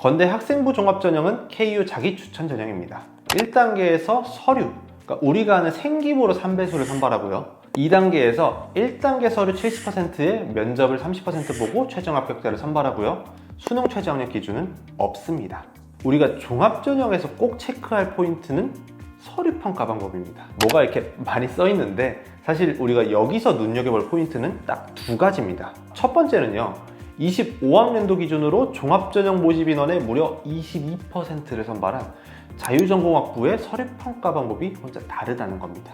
건대 학생부 종합 전형은 KU 자기 추천 전형입니다. 1단계에서 서류, 그러니까 우리가 아는 생기부로 3배수를 선발하고요. 2단계에서 1단계 서류 70%에 면접을 30% 보고 최종 합격자를 선발하고요. 수능 최저학력 기준은 없습니다. 우리가 종합 전형에서 꼭 체크할 포인트는 서류 평가 방법입니다. 뭐가 이렇게 많이 써 있는데 사실 우리가 여기서 눈여겨볼 포인트는 딱 두 가지입니다. 첫 번째는요. 25학년도 기준으로 종합전형 모집 인원의 무려 22%를 선발한 자유전공학부의 서류 평가 방법이 혼자 다르다는 겁니다.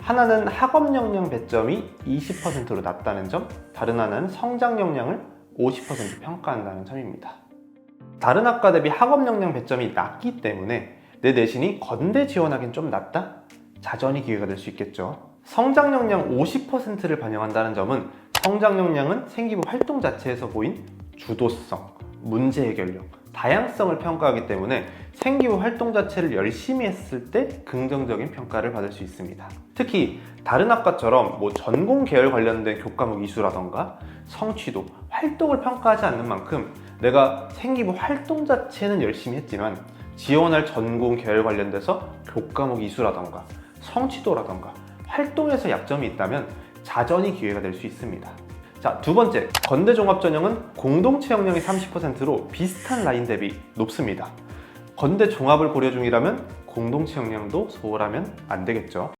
하나는 학업 역량 배점이 20%로 낮다는 점, 다른 하나는 성장 역량을 50% 평가한다는 점입니다. 다른 학과 대비 학업 역량 배점이 낮기 때문에 내 내신이 건대 지원하기엔 좀 낮다? 자전이 기회가 될 수 있겠죠. 성장 역량 50%를 반영한다는 점은 성장 역량은 생기부 활동 자체에서 보인 주도성, 문제 해결력, 다양성을 평가하기 때문에 생기부 활동 자체를 열심히 했을 때 긍정적인 평가를 받을 수 있습니다. 특히 다른 학과처럼 뭐 전공 계열 관련된 교과목 이수라던가 성취도, 활동을 평가하지 않는 만큼 내가 생기부 활동 자체는 열심히 했지만 지원할 전공 계열 관련돼서 교과목 이수라던가 성취도라던가 활동에서 약점이 있다면 자전이 기회가 될 수 있습니다. 자, 두 번째, 건대 종합 전형은 공동체 역량이 30%로 비슷한 라인 대비 높습니다. 건대 종합을 고려 중이라면 공동체 역량도 소홀하면 안 되겠죠.